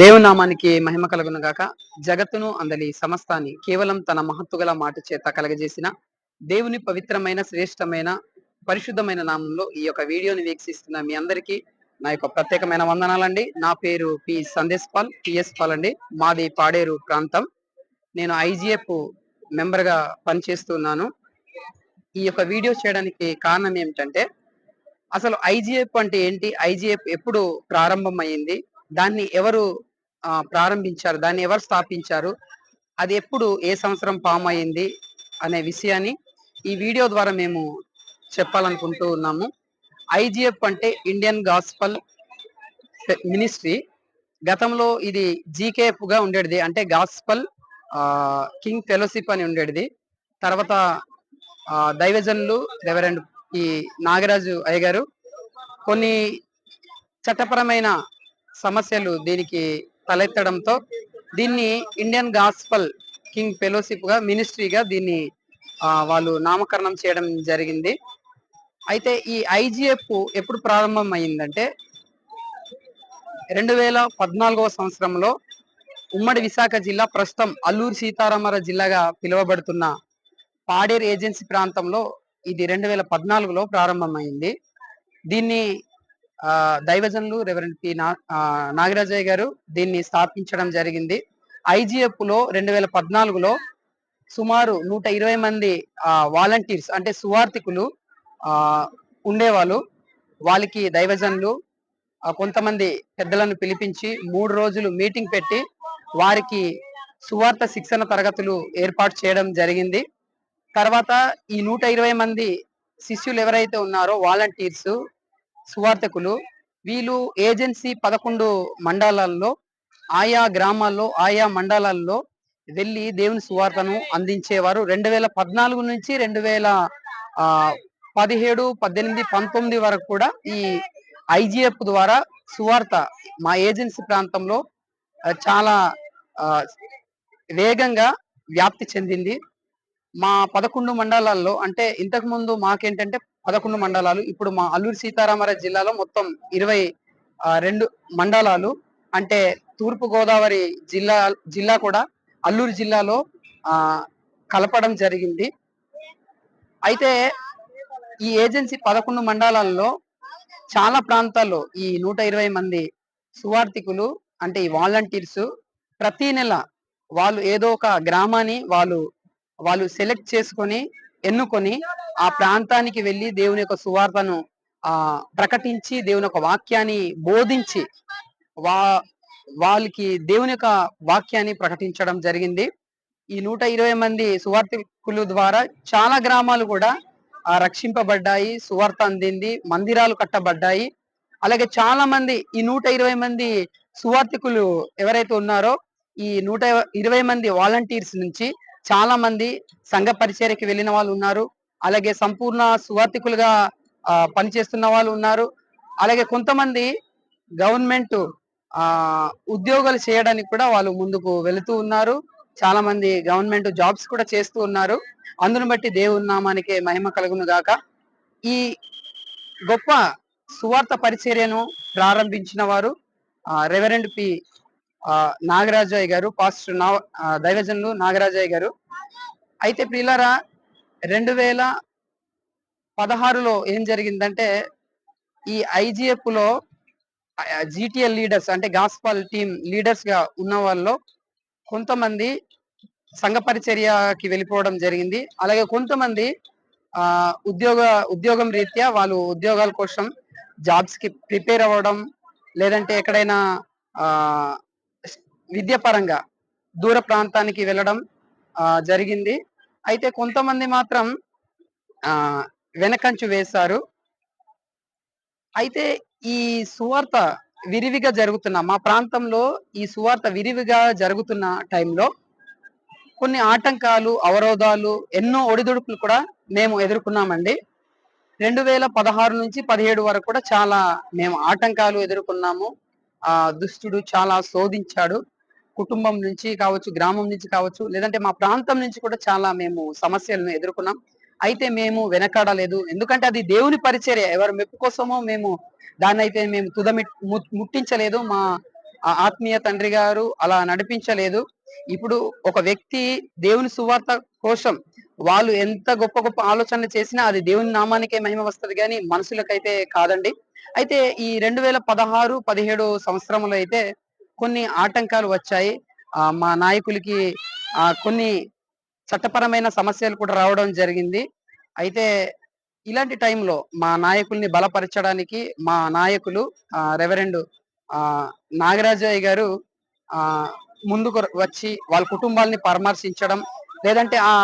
దేవుని నామానికి మహిమ కలుగును గాక. జగత్తును అందలి సమస్తాన్ని కేవలం తన మహత్తుగల మాట చేత కలగజేసిన దేవుని పవిత్రమైన శ్రేష్టమైన పరిశుద్ధమైన నామంలో ఈ యొక్క వీడియోని వీక్షిస్తున్న మీ అందరికీ నా యొక్క ప్రత్యేకమైన వందనాలండి. నా పేరు P Sandesh Paul PS Paul అండి. మాది పాడేరు ప్రాంతం. నేను ఐజిఎఫ్ మెంబర్గా పనిచేస్తున్నాను. ఈ యొక్క వీడియో చేయడానికి కారణం ఏమిటంటే అసలు ఐజిఎఫ్ అంటే ఏంటి? ఐజిఎఫ్ ఎప్పుడు ప్రారంభం అయ్యింది దాన్ని ఎవరు ఆ, ప్రారంభించారు దాన్ని ఎవరు స్థాపించారు అది ఎప్పుడు ఏ సంవత్సరం ఫామ్ అయింది అనే విషయాన్ని ఈ వీడియో ద్వారా మేము చెప్పాలనుకుంటూ ఉన్నాము. ఐజిఎఫ్ అంటే ఇండియన్ గాస్పల్ మినిస్ట్రీ. గతంలో ఇది జీకేఎఫ్గా ఉండేది అంటే గాస్పల్ కింగ్ ఫెలోషిప్ అని ఉండేది. తర్వాత దైవజన్లు దైవజనులు రెవరెండ్ ఈ నాగరాజు అయ్య గారు కొన్ని చట్టపరమైన సమస్యలు దీనికి తలెత్తడంతో దీన్ని ఇండియన్ గాస్పల్ కింగ్ ఫెలోషిప్గా మినిస్ట్రీగా దీన్ని వాళ్ళు నామకరణం చేయడం జరిగింది. అయితే ఈ ఐజిఎఫ్ ఎప్పుడు ప్రారంభం అయిందంటే రెండు వేల పద్నాలుగవ సంవత్సరంలో ఉమ్మడి విశాఖ జిల్లా ప్రస్తుతం అల్లూరు సీతారామరావు జిల్లాగా పిలువబడుతున్న పాడేరు ఏజెన్సీ ప్రాంతంలో ఇది రెండు వేల పద్నాలుగులో ప్రారంభమైంది. దీన్ని దైవజనులు రెవరెంట్ పి ఆ, నాగరాజయ్య గారు దీన్ని స్థాపించడం జరిగింది. ఐజీఎఫ్లో రెండు వేల పద్నాలుగులో సుమారు నూట ఇరవై మంది వాలంటీర్స్ అంటే సువార్థికులు ఆ, ఉండేవాళ్ళు. వాళ్ళకి దైవజనులు కొంతమంది పెద్దలను పిలిపించి మూడు రోజులు మీటింగ్ పెట్టి వారికి సువార్త శిక్షణ తరగతులు ఏర్పాటు చేయడం జరిగింది. తర్వాత ఈ నూట ఇరవై మంది శిష్యులు ఎవరైతే ఉన్నారో వాలంటీర్స్ సువార్థకులు. వీళ్ళు ఏజెన్సీ పదకొండు మండలాల్లో ఆయా గ్రామాల్లో ఆయా మండలాల్లో వెళ్ళి దేవుని సువార్తను అందించేవారు. రెండు వేల పద్నాలుగు నుంచి రెండు వేల ఆ, పదిహేడు పద్దెనిమిది పంతొమ్మిది వరకు కూడా ఈ ఐజిఎఫ్ ద్వారా సువార్త మా ఏజెన్సీ ప్రాంతంలో చాలా వేగంగా వ్యాప్తి చెందింది. మా పదకొండు మండలాల్లో అంటే ఇంతకు ముందు మాకేంటంటే పదకొండు మండలాలు. ఇప్పుడు మా అల్లూరు సీతారామరాజు జిల్లాలో మొత్తం ఇరవై రెండు మండలాలు. అంటే తూర్పు గోదావరి జిల్లా జిల్లా కూడా అల్లూరు జిల్లాలో కలపడం జరిగింది. అయితే ఈ ఏజెన్సీ పదకొండు మండలాల్లో చాలా ప్రాంతాల్లో ఈ నూట ఇరవై మంది సువార్థికులు అంటే ఈ వాలంటీర్స్ ప్రతి నెల వాళ్ళు ఏదో ఒక గ్రామాన్ని వాళ్ళు వాళ్ళు సెలెక్ట్ చేసుకొని ఎన్నుకొని ఆ ప్రాంతానికి వెళ్ళి దేవుని యొక్క సువార్తను ఆ ప్రకటించి దేవుని యొక్క వాక్యాన్ని బోధించి వా వాళ్ళకి దేవుని యొక్క వాక్యాన్ని ప్రకటించడం జరిగింది. ఈ నూట ఇరవై మంది సువార్థికులు ద్వారా చాలా గ్రామాలు కూడా ఆ రక్షింపబడ్డాయి సువార్త అందింది మందిరాలు కట్టబడ్డాయి. అలాగే చాలా మంది ఈ నూట ఇరవై మంది సువార్థికులు ఎవరైతే ఉన్నారో ఈ నూట ఇరవై మంది వాలంటీర్స్ నుంచి చాలా మంది సంఘ పరిచర్యకి వెళ్ళిన వాళ్ళు ఉన్నారు. అలాగే సంపూర్ణ సువార్థికులుగా పనిచేస్తున్న వాళ్ళు ఉన్నారు. అలాగే కొంతమంది గవర్నమెంట్ ఉద్యోగాలు చేయడానికి కూడా వాళ్ళు ముందుకు వెళుతూ ఉన్నారు. చాలా మంది గవర్నమెంట్ జాబ్స్ కూడా చేస్తూ ఉన్నారు. అందును బట్టి దేవుని నామానికి మహిమ కలుగును గాక. ఈ గొప్ప సువార్త పరిచర్యను ప్రారంభించిన వారు రెవరెండ్ పి నాగరాజయ్య గారు పాస్టర్ నా ఆ, దైవజనులు నాగరాజయ్య గారు. అయితే ప్రియులారా రెండు వేల పదహారులో ఏం జరిగిందంటే ఈ ఐజీఎఫ్లో జిటిఎల్ లీడర్స్ అంటే గాస్పాల్ టీమ్ లీడర్స్గా ఉన్న వాళ్ళు కొంతమంది సంఘ పరిచర్యకి వెళ్ళిపోవడం జరిగింది. అలాగే కొంతమంది ఆ ఉద్యోగ ఉద్యోగం రీత్యా వాళ్ళు ఉద్యోగాల కోసం జాబ్స్కి ప్రిపేర్ అవ్వడం లేదంటే ఎక్కడైనా ఆ విద్యాపరంగా దూర ప్రాంతానికి వెళ్ళడం జరిగింది. అయితే కొంతమంది మాత్రం వెనకంచు వేశారు. అయితే ఈ సువార్త విరివిగా జరుగుతున్న మా ప్రాంతంలో ఈ సువార్త విరివిగా జరుగుతున్న టైంలో కొన్ని ఆటంకాలు అవరోధాలు ఎన్నో ఒడిదుడుకులు కూడా మేము ఎదుర్కొన్నామండి. రెండు వేల పదహారు నుంచి పదిహేడు వరకు కూడా చాలా మేము ఆటంకాలు ఎదుర్కొన్నాము. ఆ దుష్టుడు చాలా శోధించాడు. కుటుంబం నుంచి కావచ్చు గ్రామం నుంచి కావచ్చు లేదంటే మా ప్రాంతం నుంచి కూడా చాలా మేము సమస్యలను ఎదుర్కొన్నాం. అయితే మేము వెనకాడలేదు. ఎందుకంటే అది దేవుని పరిచర్య. ఎవరి మెప్పు కోసమో మేము దాన్ని అయితే మేము తుదమి ముట్టించలేదు. మా ఆత్మీయ తండ్రి గారు అలా నడిపించలేదు. ఇప్పుడు ఒక వ్యక్తి దేవుని సువార్త కోసం వాళ్ళు ఎంత గొప్ప గొప్ప ఆలోచనలు చేసినా అది దేవుని నామానికే మహిమ వస్తుంది కానీ మనుషులకైతే కాదండి. అయితే ఈ రెండు వేల పదహారు పదిహేడు సంవత్సరంలో అయితే కొన్ని ఆటంకాలు వచ్చాయి. ఆ మా నాయకులకి ఆ కొన్ని చట్టపరమైన సమస్యలు కూడా రావడం జరిగింది. అయితే ఇలాంటి టైంలో మా నాయకుల్ని బలపరచడానికి మా నాయకులు ఆ రెవరెండ్ ఆ నాగరాజయ్య గారు ఆ ముందుకు వచ్చి వాళ్ళ కుటుంబాలని పరామర్శించడం లేదంటే ఆ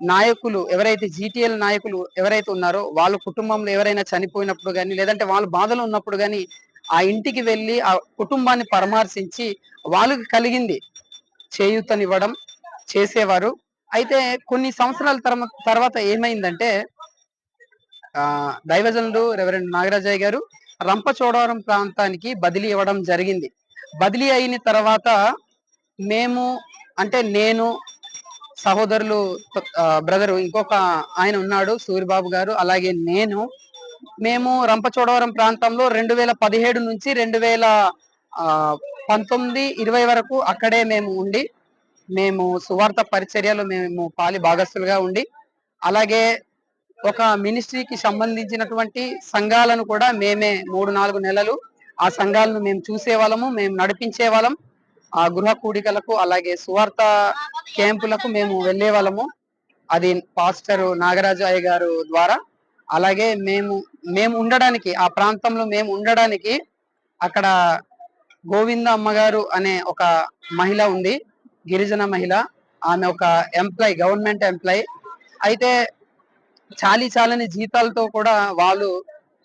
నాయకులు ఎవరైతే జీటీఎల్ నాయకులు ఎవరైతే ఉన్నారో వాళ్ళ కుటుంబంలో ఎవరైనా చనిపోయినప్పుడు కానీ లేదంటే వాళ్ళు బాధలు ఉన్నప్పుడు కానీ ఆ ఇంటికి వెళ్ళి ఆ కుటుంబాన్ని పరామర్శించి వాళ్ళకి కలిగింది. చేయూతనివ్వడం చేసేవారు. అయితే కొన్ని సంవత్సరాల తర్వాత ఏమైందంటే ఆ దైవజనుడు రెవరెండ్ నాగరాజయ్య గారు రంపచోడవరం ప్రాంతానికి బదిలీ ఇవ్వడం జరిగింది. బదిలీ అయిన తర్వాత మేము అంటే నేను సహోదరులు బ్రదరు ఇంకొక ఆయన ఉన్నాడు సూర్యబాబు గారు అలాగే నేను మేము రంపచోడవరం ప్రాంతంలో రెండు వేల పదిహేడు నుంచి రెండు వేల ఆ, పంతొమ్మిది ఇరవై వరకు అక్కడే మేము ఉండి మేము సువార్త పరిచర్యలో మేము పాలి భాగస్తులుగా ఉండి అలాగే ఒక మినిస్ట్రీకి సంబంధించినటువంటి సంఘాలను కూడా మేమే మూడు నాలుగు నెలలు ఆ సంఘాలను మేము చూసే వాళ్ళము మేము నడిపించే వాళ్ళం ఆ గృహ కూడికలకు అలాగే సువార్త క్యాంపులకు మేము వెళ్ళే వాళ్ళము అది పాస్టర్ నాగరాజు అయ్య గారు ద్వారా అలాగే మేము మేము ఉండడానికి ఆ ప్రాంతంలో మేము ఉండడానికి అక్కడ గోవింద అమ్మగారు అనే ఒక మహిళ ఉంది గిరిజన మహిళ. ఆమె ఒక ఎంప్లాయ్ గవర్నమెంట్ ఎంప్లాయ్ అయితే చాలీ చాలని జీతాలతో కూడా వాళ్ళు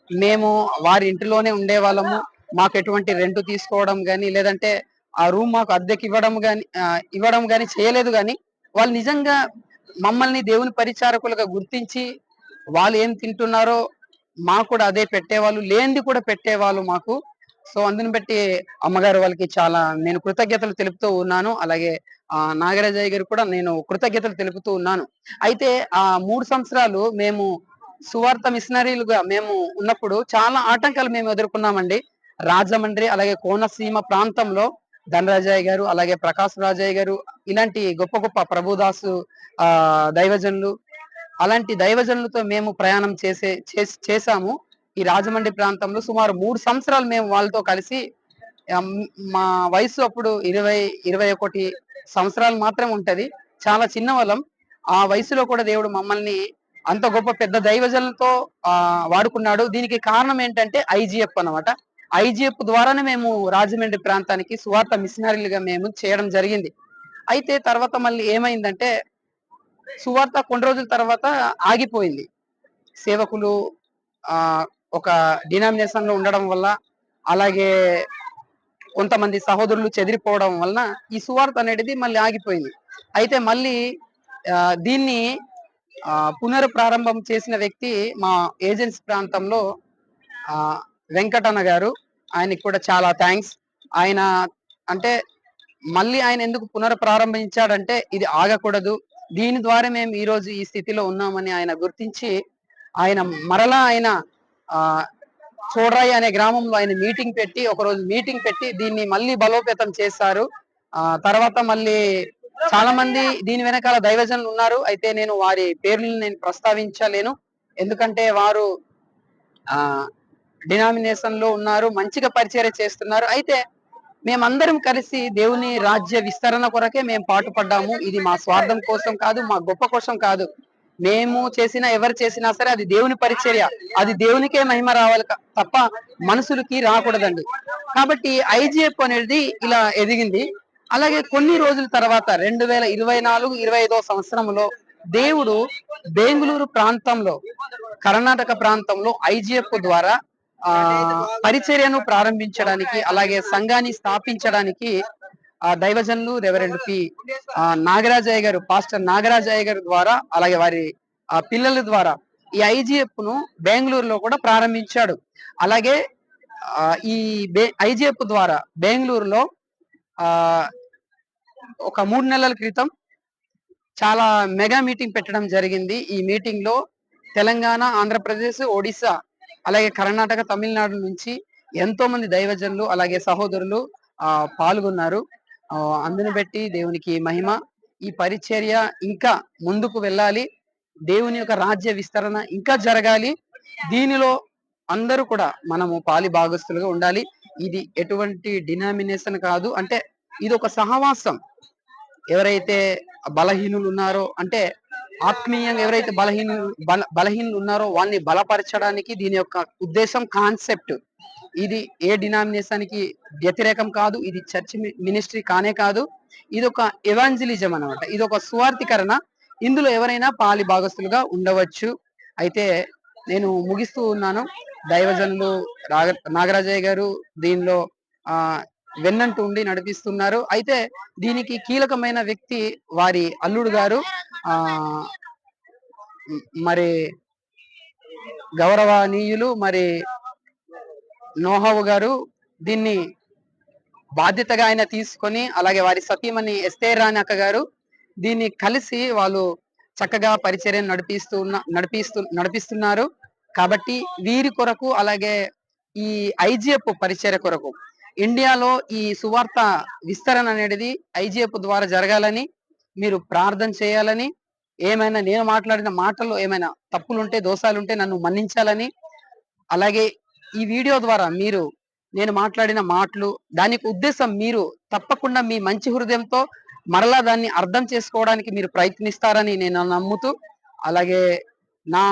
మేము వారి ఇంటిలోనే ఉండే వాళ్ళము మాకు ఎటువంటి రెంట్ తీసుకోవడం కానీ లేదంటే ఆ రూమ్ మాకు అద్దెకి ఇవ్వడం కానీ ఇవ్వడం కానీ చేయలేదు కానీ వాళ్ళు నిజంగా మమ్మల్ని దేవుని పరిచారకులుగా గుర్తించి వాళ్ళు ఏం తింటున్నారో మాకు కూడా అదే పెట్టేవాళ్ళు లేనిది కూడా పెట్టేవాళ్ళు మాకు. సో అందుని బట్టి అమ్మగారు వాళ్ళకి చాలా నేను కృతజ్ఞతలు తెలుపుతూ ఉన్నాను. అలాగే ఆ నాగరాజయ్య గారు కూడా నేను కృతజ్ఞతలు తెలుపుతూ ఉన్నాను. అయితే ఆ మూడు సంవత్సరాలు మేము సువార్త మిషనరీలుగా మేము ఉన్నప్పుడు చాలా ఆటంకాలు మేము ఎదుర్కొన్నామండి. రాజమండ్రి అలాగే కోనసీమ ప్రాంతంలో ధనరాజయ్య గారు అలాగే ప్రకాశ్ రాజయ్య గారు ఇలాంటి గొప్ప గొప్ప ప్రభుదాసు ఆ దైవజనులు అలాంటి దైవజనులతో మేము ప్రయాణం చేసే చేశాము. ఈ రాజమండ్రి ప్రాంతంలో సుమారు మూడు సంవత్సరాలు మేము వాళ్ళతో కలిసి మా వయసు అప్పుడు ఇరవై ఇరవై ఒకటి సంవత్సరాలు మాత్రమే ఉంటది. చాలా చిన్న వాళ్ళం ఆ వయసులో కూడా దేవుడు మమ్మల్ని అంత గొప్ప పెద్ద దైవజనులతో ఆ వాడుకున్నాడు. దీనికి కారణం ఏంటంటే ఐజీఎఫ్ అన్నమాట. ఐజీఎఫ్ ద్వారానే మేము రాజమండ్రి ప్రాంతానికి సువార్త మిషనరీలుగా మేము చేయడం జరిగింది. అయితే తర్వాత మళ్ళీ ఏమైందంటే సువార్త కొన్ని రోజుల తర్వాత ఆగిపోయింది. సేవకులు ఆ ఒక డినామినేషన్లో ఉండడం వల్ల అలాగే కొంతమంది సహోదరులు చెదిరిపోవడం వలన ఈ సువార్త అనేది మళ్ళీ ఆగిపోయింది. అయితే మళ్ళీ దీన్ని ఆ, పునరుప్రారంభం చేసిన వ్యక్తి మా ఏజెన్సీ ప్రాంతంలో వెంకటన్న గారు. ఆయనకి కూడా చాలా థ్యాంక్స్. ఆయన అంటే మళ్ళీ ఆయన ఎందుకు పునరుప్రారంభించాడంటే ఇది ఆగకూడదు. దీని ద్వారా మేము ఈ రోజు ఈ స్థితిలో ఉన్నామని ఆయన గుర్తించి ఆయన మరలా ఆయన ఆ చోడ్రాయి అనే గ్రామంలో ఆయన మీటింగ్ పెట్టి ఒక రోజు మీటింగ్ పెట్టి దీన్ని మళ్ళీ బలోపేతం చేశారు. ఆ తర్వాత మళ్ళీ చాలా మంది దీని వెనకాల దైవజనులు ఉన్నారు. అయితే నేను వారి పేర్లను నేను ప్రస్తావించలేను. ఎందుకంటే వారు ఆ డినామినేషన్లో ఉన్నారు మంచిగా పరిచయం చేస్తున్నారు. అయితే మేమందరం కలిసి దేవుని రాజ్య విస్తరణ కొరకే మేము పాటుపడ్డాము. ఇది మా స్వార్థం కోసం కాదు మా గొప్ప కోసం కాదు. మేము చేసినా ఎవరు చేసినా సరే అది దేవుని పరిచర్య. అది దేవునికే మహిమ రావాలి తప్ప మనుషులకి రాకూడదండి. కాబట్టి ఐజిఎఫ్ అనేది ఇలా ఎదిగింది. అలాగే కొన్ని రోజుల తర్వాత రెండు వేల ఇరవై నాలుగు ఇరవై ఐదో సంవత్సరంలో దేవుడు బెంగుళూరు ప్రాంతంలో కర్ణాటక ప్రాంతంలో ఐజిఎఫ్ ద్వారా ఆ పరిచర్యను ప్రారంభించడానికి అలాగే సంఘాన్ని స్థాపించడానికి ఆ దైవజనులు రెవరెండ్ పి నాగరాజయ్య గారు పాస్టర్ నాగరాజయ్య గారి ద్వారా అలాగే వారి ఆ పిల్లల ద్వారా ఈ ఐజిఎఫ్ను బెంగళూరులో కూడా ప్రారంభించాడు. అలాగే ఈ ఐజిఎఫ్ ద్వారా బెంగళూరులో ఆ ఒక మూడు నెలల క్రితం చాలా మెగా మీటింగ్ పెట్టడం జరిగింది. ఈ మీటింగ్లో తెలంగాణ ఆంధ్రప్రదేశ్ ఒడిశా అలాగే కర్ణాటక తమిళనాడు నుంచి ఎంతో మంది దైవజనులు అలాగే సహోదరులు ఆ పాల్గొన్నారు. అందుని బట్టి దేవునికి మహిమ. ఈ పరిచర్య ఇంకా ముందుకు వెళ్ళాలి. దేవుని యొక్క రాజ్య విస్తరణ ఇంకా జరగాలి. దీనిలో అందరూ కూడా మనము పాలి భాగస్తులుగా ఉండాలి. ఇది ఎటువంటి డినామినేషన్ కాదు. అంటే ఇది ఒక సహవాసం. ఎవరైతే బలహీనులు ఉన్నారో అంటే ఆత్మీయంగా ఎవరైతే బలహీన బల ఉన్నారో వాళ్ళని బలపరచడానికి దీని యొక్క ఉద్దేశం కాన్సెప్ట్. ఇది ఏ డినామినేషన్కి వ్యతిరేకం కాదు ఇది చర్చ్ మినిస్ట్రీ కానే కాదు ఇది ఒక ఎవాంజలిజం అన్నమాట. ఇది ఒక స్వార్థీకరణ. ఇందులో ఎవరైనా పాలి భాగస్తులుగా ఉండవచ్చు. అయితే నేను ముగిస్తూ ఉన్నాను. దైవజనులు రాగ నాగరాజయ్య గారు దీనిలో ఆ వెన్నంటూ ఉండి నడిపిస్తున్నారు. అయితే దీనికి కీలకమైన వ్యక్తి వారి అల్లుడు గారు ఆ మరి గౌరవనీయులు మరి నోహవ్ గారు దీన్ని బాధ్యతగా ఆయన తీసుకొని అలాగే వారి సతీమణి ఎస్తేర్ అక్క గారు దీన్ని కలిసి వాళ్ళు చక్కగా పరిచర్యను నడిపిస్తూ నడిపిస్తూ నడిపిస్తున్నారు. కాబట్టి వీరి కొరకు అలాగే ఈ ఐజిఎఫ్ పరిచర్య కొరకు ఇండియాలో ఈ సువార్త విస్తరణ అనేది ఐజీఎఫ్ ద్వారా జరగాలని మీరు ప్రార్థన చేయాలని ఏమైనా నేను మాట్లాడిన మాటల్లో ఏమైనా తప్పులుంటే దోషాలుంటే నన్ను మన్నించాలని అలాగే ఈ వీడియో ద్వారా మీరు నేను మాట్లాడిన మాటలు దానికి ఉద్దేశం మీరు తప్పకుండా మీ మంచి హృదయంతో మరలా దాన్ని అర్థం చేసుకోవడానికి మీరు ప్రయత్నిస్తారని నేను నమ్ముతూ అలాగే నా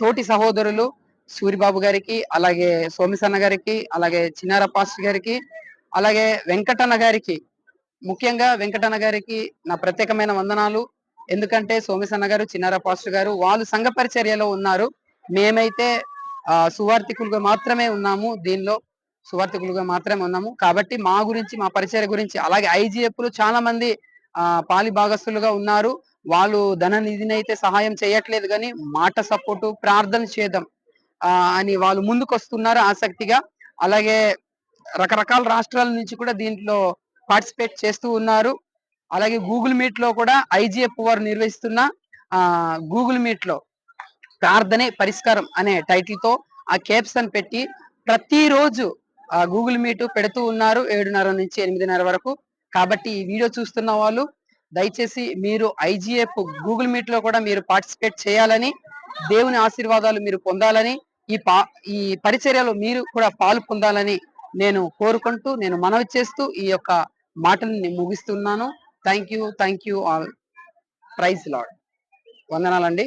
తోటి సహోదరులు సూరిబాబు గారికి అలాగే సోమిసన్న గారికి అలాగే చిన్నార పాస్టర్ గారికి అలాగే వెంకటన్న గారికి ముఖ్యంగా వెంకటన్న గారికి నా ప్రత్యేకమైన వందనాలు. ఎందుకంటే సోమిసన్న గారు చిన్నార పాస్టర్ గారు వాళ్ళు సంఘ పరిచర్యలో ఉన్నారు. మేమైతే సువార్థికులుగా మాత్రమే ఉన్నాము. దీనిలో సువార్థికులుగా మాత్రమే ఉన్నాము. కాబట్టి మా గురించి మా పరిచయ గురించి అలాగే ఐజీఎఫ్లు లు చాలా మంది ఆ పాలి భాగస్తులుగా ఉన్నారు. వాళ్ళు ధన నిధిని అయితే సహాయం చేయట్లేదు కానీ మాట సపోర్టు ప్రార్థన చేద్దాం. అని వాళ్ళు ముందుకు వస్తున్నారు ఆసక్తిగా. అలాగే రకరకాల రాష్ట్రాల నుంచి కూడా దీంట్లో పార్టిసిపేట్ చేస్తూ ఉన్నారు. అలాగే గూగుల్ మీట్లో కూడా ఐజీఎఫ్ వారు నిర్వహిస్తున్న ఆ గూగుల్ మీట్లో ప్రార్థనే పరిష్కారం అనే టైటిల్తో ఆ క్యాప్షన్ పెట్టి ప్రతిరోజు ఆ గూగుల్ మీట్ పెడుతూ ఉన్నారు ఏడున్నర నుంచి ఎనిమిదిన్నర వరకు. కాబట్టి ఈ వీడియో చూస్తున్న వాళ్ళు దయచేసి మీరు ఐజీఎఫ్ గూగుల్ మీట్లో కూడా మీరు పార్టిసిపేట్ చేయాలని దేవుని ఆశీర్వాదాలు మీరు పొందాలని ఈ పా ఈ పరిచర్యలో మీరు కూడా పాలు పొందాలని నేను కోరుకుంటూ నేను మనవి చేస్తూ ఈ యొక్క మాటల్ని ముగిస్తున్నాను. Thank you thank you all praise lord వందనాలండి.